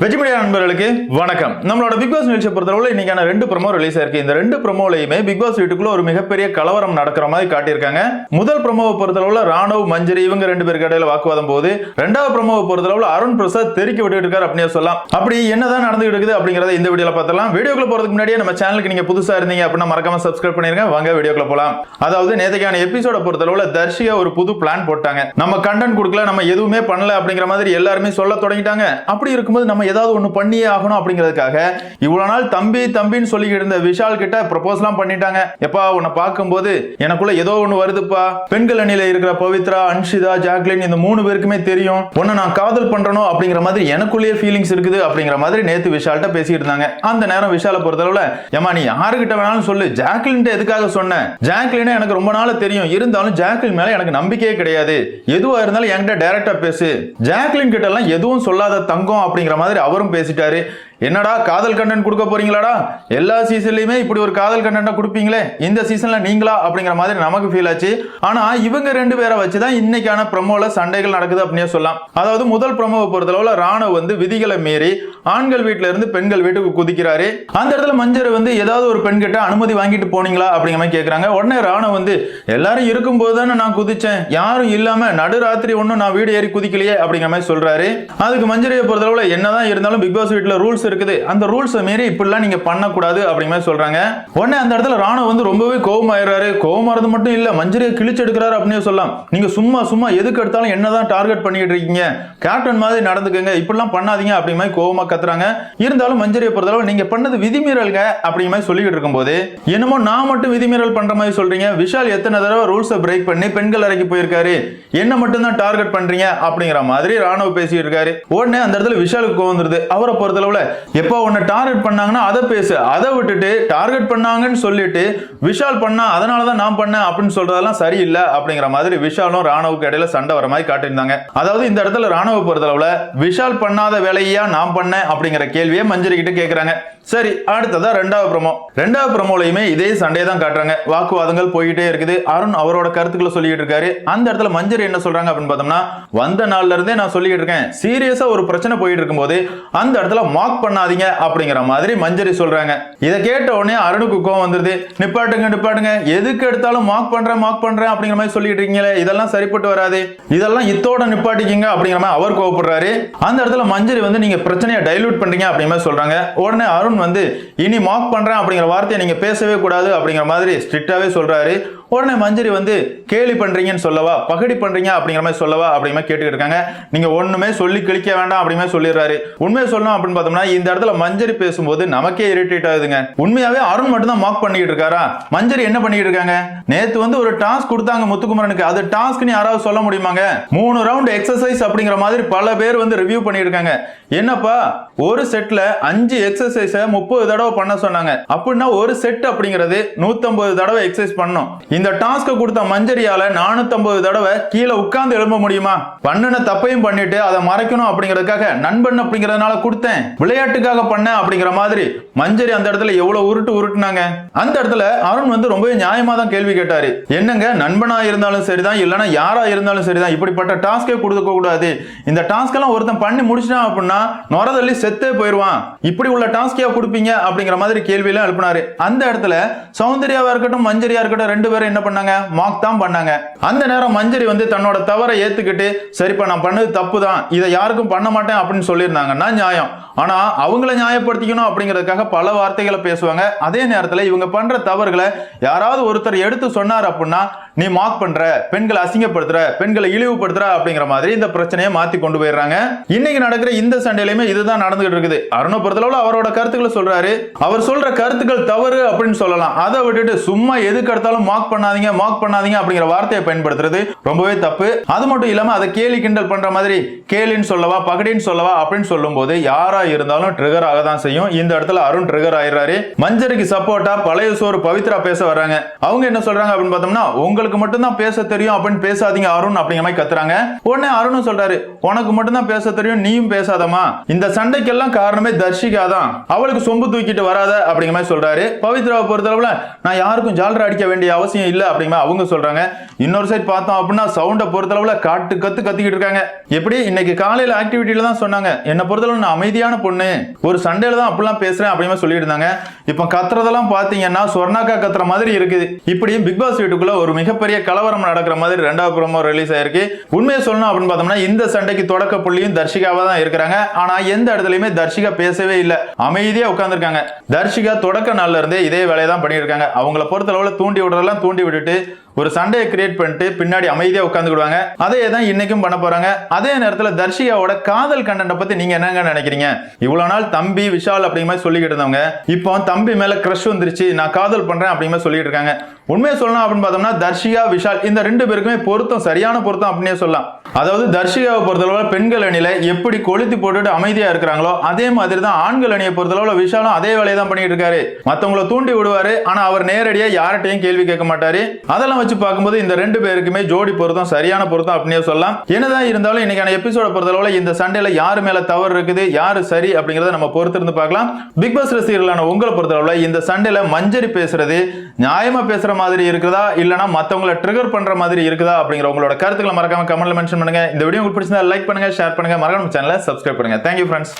வெஜிமீடியா நண்பர்களுக்கு வணக்கம். நம்மளோட பிக் பாஸ் நிகழ்ச்சியை பொறுத்தளவில் இன்னைக்கான ரெண்டு ப்ரமோ ரிலீஸ் ஆயிருக்கு இந்த ரெண்டு ப்ரோமோலையுமே பிக் பாஸ் வீட்டுக்குள்ள ஒரு மிகப்பெரிய கலவரம் நடக்கிற மாதிரி காட்டியிருக்காங்க. முதல் ப்ரமோவை பொறுத்தளவில் ராணவ் மஞ்சரி இவங்க ரெண்டு பேருக்கு இடையில வாக்குவாதம் போது ரெண்டாவது ப்ரமோவை பொறுத்தளவில் அருண் பிரசாத் தெரிக்க விட்டுட்டு இருக்காரு அப்படின்னு சொல்லலாம். அப்படி என்னதான் நடந்துகிட்டு இருக்குது அப்படிங்கறத இந்த வீடியோல பார்த்தலாம் வீடியோக்குள்ள போறதுக்கு முன்னாடியே நம்ம சேனலுக்கு நீங்க புதுசா இருந்தீங்க அப்படின்னா மறக்காம சப்ஸ்கிரைப் பண்ணிருங்க. வாங்க வீடியோக்குள்ள போலாம். அதாவது நேற்றுக்கான எபிசோட பொறுத்தளவில் தர்ஷியா ஒரு புது பிளான் போட்டாங்க. நம்ம கண்டென்ட் கொடுக்கல நம்ம எதுவுமே பண்ணல அப்படிங்கிற மாதிரி எல்லாருமே சொல்ல தொடங்கிட்டாங்க. அப்படி இருக்கும்போது நம்ம ஏதாவது ஒன்று பண்ணியே ஆகணும் அப்படிங்கிறதுக்காக இவ்வளோ நாள் தம்பி தம்பின்னு சொல்லிக்கிட்டு இருந்த விஷால் கிட்ட ப்ரப்போஸ்லாம் பண்ணிட்டாங்க. எப்பா உன்னை பார்க்கும்போது எனக்குள்ள ஏதோ ஒன்று வருதுப்பா. பெண்கள் அணியில இருக்கிற பவித்ரா அன்ஷிதா ஜாக்லின் இந்த மூணு பேருக்குமே தெரியும். உன்னை நான் காதல் பண்றனோ அப்படிங்கிற மாதிரி எனக்குள்ளேயே ஃபீலிங்ஸ் இருக்குது அப்படிங்கிற மாதிரி நேத்து விஷால்கிட்ட பேசிட்டு இருந்தாங்க. அந்த நேரம் விஷாலை பொறுத்தளவுல ஏமா நீ யாருக்கிட்ட வேணாலும் சொல்லு. ஜாக்லின்ட்ட எதுக்காக சொன்ன? ஜாக்லின் எனக்கு ரொம்ப நாள் தெரியும். இருந்தாலும் ஜாக்லின் மேல எனக்கு நம்பிக்கையே கிடையாது. எதுவா இருந்தாலும் என்கிட்ட டைரக்டா பேசு. ஜாக்லின் கிட்ட எல்லாம் எதுவும் சொல்லாத தங்கம் அப்படிங்கிற மாதிரி அவரும் பேசிட்டாரு. என்னடா காதல் கண்டென்ட் கொடுக்க போறீங்களாடா? எல்லா சீசன்லயுமே இப்படி ஒரு காதல் கண்டென்ட் கொடுப்பீங்களே? இந்த சீசன்ல நீங்களா? அப்படிங்கிற மாதிரி நமக்கு ஃபீல் ஆச்சு. ஆனா இவங்க ரெண்டு பேரை வச்சுதான் இன்னைக்கான ப்ரமோல சண்டைகள் நடக்குது அப்படின்னே சொல்லலாம். அதாவது முதல் ப்ரமோவை பொறுத்தளவுல ராணுவ வந்து விதிகளை மீறி ஆண்கள் வீட்டுல இருந்து பெண்கள் வீட்டுக்கு குதிக்கிறாரு. அந்த இடத்துல மஞ்சள் வந்து ஏதாவது ஒரு பெண் கிட்ட அனுமதி வாங்கிட்டு போனீங்களா? அப்படிங்கிற மாதிரி கேக்குறாங்க. உடனே ராணுவ வந்து எல்லாரும் இருக்கும்போது தானே நான் குதிச்சேன். யாரும் இல்லாம நடுராத்திரி ஒன்றும் நான் வீடு ஏறி குதிக்கலையே. அப்படிங்கிற மாதிரி சொல்றாரு. அதுக்கு மஞ்சரியை பொறுத்தளவுல என்னதான் இருந்தாலும் பிக் பாஸ் வீட்டுல ரூல்ஸ் இருக்குது. அந்த ரூல்ஸை மீறி இப்படிலாம் நீங்க பண்ணக்கூடாது அப்படிங்கிற மாதிரி சொல்றாங்க. உடனே அந்த இடத்துல ராணுவ வந்து ரொம்பவே கோபம் ஆயிடுறாரு கோபம் மட்டும் இல்ல மஞ்சரியை கிழிச்சு எடுக்கிறாரு அப்படின்னு சொல்லலாம். நீங்க சும்மா சும்மா எதுக்கு எடுத்தாலும் என்னதான் டார்கெட் பண்ணிட்டு இருக்கீங்க? கேப்டன் மாதிரி நடந்துக்கங்க. இப்படிலாம் பண்ணாதீங்க அப்படிங்கிற மாதிரி கோவமா கத்துறாங்க. இருந்தாலும் மஞ்சரியை பொறுத்தளவு நீங்க பண்ணது விதிமீறல்க அப்படிங்கிற மாதிரி சொல்லிக்கிட்டு இருக்கும்போது என்னமோ நான் மட்டும் விதிமீறல் பண்ற மாதிரி சொல்றீங்க. விஷால் எத்தனை தடவை ரூல்ஸை பிரேக் பண்ணி பெண்கள் அறைக்கு போயிருக்காரு? என்ன மட்டும் தான் டார்கெட் பண்றீங்க அப்படிங்கிற மாதிரி ராணுவ பேசிட்டு இருக்காரு. உடனே அந்த இடத்துல விஷாலுக்கு கோவம் வந்துருது. அவரை பொறுத்தளவுல எப்போ உன்னை டார்கெட் பண்ணாங்கன்னா அதை பேசு. அதை விட்டுட்டு டார்கெட் பண்ணாங்கன்னு சொல்லிட்டு விஷால் பண்ணா அதனால தான் நான் பண்ணேன் அப்படின்னு சொல்றதெல்லாம் சரியில்லை அப்படிங்கிற மாதிரி விஷாலும் ராணுவுக்கு இடையில சண்டை வர மாதிரி காட்டியிருந்தாங்க. அதாவது இந்த இடத்துல ராணுவ பொறுத்தளவுல விஷால் பண்ணாத வேலையா நான் பண்ணேன் அப்படிங்கிற கேள்வியை மஞ்சரி கிட்ட கேட்கிறாங்க சரி அடுத்ததா ரெண்டாவது பிரமோ ரெண்டாவது பிரமோலையுமே இதே சண்டையை தான் காட்டுறாங்க. வாக்குவாதங்கள் போயிட்டே இருக்குது. அருண் அவரோட கருத்துக்களை சொல்லிட்டு இருக்காரு. அந்த இடத்துல மஞ்சரி என்ன சொல்றாங்க அப்படின்னு பார்த்தோம்னா வந்த நாள்ல இருந்தே நான் சொல்லிட்டு இருக்கேன். சீரியஸா ஒரு பிரச்சனை போயிட்டு இருக்கும்போது அந்த இடத்துல மார்க் பண்ணாதீங்க அப்படிங்கிற மாதிரி மஞ்சரி சொல்றாங்க. இதை கேட்ட உடனே அருணுக்கு கோவம் வந்துருது. நிப்பாட்டுங்க நிப்பாட்டுங்க. எதுக்கு எடுத்தாலும் மார்க் பண்றேன் மார்க் பண்றேன் அப்படிங்கிற மாதிரி சொல்லிட்டு இருக்கீங்களே. இதெல்லாம் சரிப்பட்டு வராது. இதெல்லாம் இத்தோட நிப்பாட்டிக்கிங்க அப்படிங்கிற மாதிரி அவர் கோவப்படுறாரு. அந்த இடத்துல மஞ்சரி வந்து நீங்க பிரச்சனையை டைலூட் பண்றீங்க அப்படிங்கிற மாதிரி சொல்றாங்க. உடனே அருண் வந்து இனி மார்க் பண்றேன் அப்படிங்கிற வார்த்தையை நீங்க பேசவே கூடாது அப்படிங்கிற மாதிரி ஸ்ட்ரிக்டாவே சொல்றாரு. உடனே மஞ்சரி வந்து கேலி பண்றீங்கன்னு சொல்லவா? பகடி பண்றீங்க அப்படிங்கிற மாதிரி சொல்லவா? அப்படிங்கிற மாதிரி கேட்டுக்கிட்டு இருக்காங்க. நீங்க ஒண்ணுமே சொல்லி கிழிக்க வேண்டாம் அப்படிங்கிற மாதிரி சொல்லிடுறாரு. உண்மையை சொல்லணும் அப்படின்னு பார்த்தோம்னா இந்த இடத்துல மஞ்சரி பேசும்போது நமக்கே இரிட்டேட் ஆகுதுங்க. உண்மையாவே அருண் மட்டும் தான் மார்க் பண்ணிக்கிட்டு இருக்காரா? மஞ்சரி என்ன பண்ணிக்கிட்டு இருக்காங்க? நேத்து வந்து ஒரு டாஸ்க் கொடுத்தாங்க முத்துக்குமரனுக்கு. அது டாஸ்க்னு யாராவது சொல்ல முடியுமாங்க? மூணு ரவுண்ட் எக்ஸசைஸ் அப்படிங்கிற மாதிரி பல பேர் வந்து ரிவ்யூ பண்ணியிருக்காங்க. என்னப்பா? ஒரு செட்ல அஞ்சு எக்ஸசைஸை முப்பது தடவை பண்ண சொன்னாங்க. அப்படின்னா ஒரு செட் அப்படிங்கிறது நூத்தம்பது தடவை எக்ஸசைஸ் பண்ணும் இந்த டாஸ்க்கை கொடுத்த மஞ்சரியால நானூத்தம்பது தடவை கீழே உட்கார்ந்து எழும்ப முடியுமா? பண்ணின தப்பையும் பண்ணிட்டு அதை மறைக்கணும் அப்படிங்கிறதுக்காக நண்பன் அப்படிங்கறதுனால கொடுத்தேன். விளையாட்டுக்காக பண்ணேன் அப்படிங்கிற மாதிரி மஞ்சரி அந்த இடத்துல எவ்வளவு உருட்டு உருட்டுனாங்க? அந்த இடத்துல அருண் வந்து ரொம்பவே நியாயமா தான் கேள்வி கேட்டாரு. என்னங்க நண்பனா இருந்தாலும் சரிதான் இல்லைன்னா யாரா இருந்தாலும் சரிதான் இப்படிப்பட்ட டாஸ்கே கொடுக்க கூடாது. இந்த டாஸ்க் எல்லாம் ஒருத்தன் பண்ணி முடிச்சிட்டான் அப்படின்னா நொரதள்ளி செத்தே போயிருவான் இப்படி உள்ள டாஸ்கியா கொடுப்பீங்க அப்படிங்கிற மாதிரி கேள்வி எல்லாம் எழுப்பினாரு. அந்த இடத்துல சௌந்தர்யாவா இருக்கட்டும் மஞ்சரியா இருக்கட்டும் ரெண்டு பேரும் என்ன பண்ணாங்க? மார்க் தான் பண்ணாங்க. அந்த நேரம் மஞ்சரி வந்து தன்னோட தவறை ஏத்துக்கிட்டு சரிப்பா நான் பண்ணது தப்பு தான் இதை யாருக்கும் பண்ண மாட்டேன் அப்படின்னு சொல்லியிருந்தாங்கன்னா நியாயம். ஆனா அவங்கள நியாயப்படுத்திக்கணும் அப்படிங்கிறதுக்காக பல வார்த்தைகளை பேசுவாங்க. அதே நேரத்துல இவங்க பண்ற தவறுகளை யாராவது ஒருத்தர் எடுத்து சொன்னார் அப்படின்னா நீ மார்க் பண்ற பெண்களை அசிங்கப்படுத்துற பெண்களை இழிவுபடுத்துற அப்படிங்கிற மாதிரி இந்த பிரச்சனையை மாத்தி கொண்டு போயிடுறாங்க. இன்னைக்கு நடக்கிற இந்த சண்டையிலுமே இதுதான் நடந்துகிட்டு இருக்குது. அருணபுரத்துல பொறுத்தளவுல அவரோட கருத்துக்களை சொல்றாரு. அவர் சொல்ற கருத்துக்கள் தவறு அப்படின்னு சொல்லலாம். அதை விட்டுட்டு சும்மா எதுக்கு எடுத்தாலும் மார்க் பண்ணாதீங்க மார்க் பண்ணாதீங்க அப்படிங்கிற வார்த்தையை பயன்படுத்துறது ரொம்பவே தப்பு. அது மட்டும் இல்லாம அதை கேலி கிண்டல் பண்ற மாதிரி கேலின்னு சொல்லவா பகடின்னு சொல்லவா அப்படின்னு சொல்லும்போது யாரா இருந்தாலும் ட்ரிகர் ஆக தான் செய்யும். இந்த இடத்துல அருண் ட்ரிகர் ஆயிடுறாரு. மஞ்சரிக்கு சப்போர்ட்டா பழைய சோறு பவித்ரா பேச வராங்க அவங்க என்ன சொல்றாங்க அப்படின்னு பார்த்தோம்னா உங்களுக்கு மட்டும்தான் பேச தெரியும் அப்படின்னு பேசாதீங்க அருண் அப்படிங்கிற மாதிரி கத்துறாங்க. உடனே அருணும் சொல்றாரு உனக்கு மட்டும்தான் பேச தெரியும் நீயும் பேசாதமா இந்த சண்டைக்கெல்லாம் காரணமே தர்ஷிகா தான். அவளுக்கு சொம்பு தூக்கிட்டு வராத அப்படிங்கிற மாதிரி சொல்றாரு. பவித்ராவை பொறுத்தளவுல நான் யாருக்கும் ஜாலரா அடிக்க வேண்டிய அவசியம் இல்ல அப்படிங்கிற அவங்க சொல்றாங்க. இன்னொரு சைடு பார்த்தோம் அப்படின்னா சவுண்டை பொறுத்தளவுல காட்டு கத்து கத்திக்கிட்டு இருக்காங்க. எப்படி? இன்னைக்கு காலையில ஆக்டிவிட்டியில தான் சொன்னாங்க. என்ன பொறுத்தளவு நான் அமைதியான பொண்ணு. ஒரு சண்டையில தான் அப்படிலாம் பேசுறேன் அப்படின்னு சொல்லியிருந்தாங்க இப்போ கத்துறதெல்லாம் பாத்தீங்கன்னா சொர்ணாக்கா கத்துற மாதிரி இருக்குது. இப்படி பிக் பாஸ் வீட்டுக்குள்ள ஒரு மிகப்பெரிய கலவரம் நடக்கிற மாதிரி ரெண்டாவது ப்ரோமோ ரிலீஸ் ஆயிருக்கு. உண்மையை சொல்லணும் அப்படின்னு பார்த்தோம்னா இந்த சண்டைக்கு தொடக்க புள்ளியும் தர்ஷிகாவா தான் இருக்கிறாங்க. ஆனா எந்த இடத்துலயுமே தர்ஷிகா பேசவே இல்லை. அமைதியா உட்காந்துருக்காங்க தர்ஷிகா தொடக்க நாள்ல இருந்தே இதே வேலையை தான் பண்ணியிருக்காங்க. அவங்கள பொறுத்தளவுல தூண்டி விடுறதெல்லாம் தூண்டி விட்டுட்டு ஒரு சண்டையை கிரியேட் பண்ணிட்டு பின்னாடி அமைதியா உட்காந்துக்கிடுவாங்க அதே தான் இன்னைக்கும் பண்ண போறாங்க. அதே நேரத்துல தர்ஷிகாவோட காதல் கண்டனை பத்தி நீங்க என்னங்க நினைக்கிறீங்க? இவ்வளவு நாள் தம்பி விஷால் அப்படிங்கிற மாதிரி சொல்லிக்கிட்டு இருந்தவங்க இப்போ தம்பி மேல கிரஷ் வந்துருச்சு நான் காதல் பண்றேன் அப்படிங்கிற மாதிரி சொல்லிட்டு இருக்காங்க. உண்மையை சொல்லணும் அப்படின்னு பார்த்தோம்னா தர்ஷிகா விஷால் இந்த ரெண்டு பேருக்குமே பொருத்தம் சரியான பொருத்தம் அப்படின்னே சொல்லலாம். அதாவது தர்ஷிகாவை பொறுத்தளவுல பெண்கள் அணியில எப்படி கொளுத்தி போட்டுட்டு அமைதியா இருக்கிறாங்களோ அதே மாதிரி தான் ஆண்கள் அணியை பொறுத்தளவுல விஷாலும் அதே வேலையை தான் பண்ணிட்டு இருக்காரு. மத்தவங்களை தூண்டி விடுவாரு ஆனா அவர் நேரடியா யார்கிட்டையும் கேள்வி கேட்க மாட்டாரு. அதெல்லாம் வச்சு பார்க்கும்போது இந்த ரெண்டு பேருக்குமே ஜோடி பொருத்தம் சரியான பொருத்தம் அப்படின்னே சொல்லலாம். என்னதான் இருந்தாலும் இன்னைக்கான எபிசோட பொறுத்தளவுல இந்த சண்டையில யாரு மேல தவறு இருக்குது யாரு சரி அப்படிங்கறத நம்ம பொறுத்திருந்து பார்க்கலாம். பிக் பாஸ் ரசிகர்களான உங்களை பொறுத்தளவுல இந்த சண்டையில மஞ்சரி பேசுறது நியாயமா பேசுற மாதிரி இருக்குதா இல்லனா மத்தவங்களை ட்ரிகர் பண்ற மாதிரி இருக்குதா அப்படிங்கிற உங்களோட கருத்துக்களை மறக்காம கமெண்ட்ல மென்ஷன் பண்ணுங்க. இந்த வீடியோ உங்களுக்கு பிடிச்சிருந்தா லைக் பண்ணுங்க ஷேர் பண்ணுங்க. மறக்காம சேனலை சப்ஸ்கிரைப் பண்ணுங்க. Thank you friends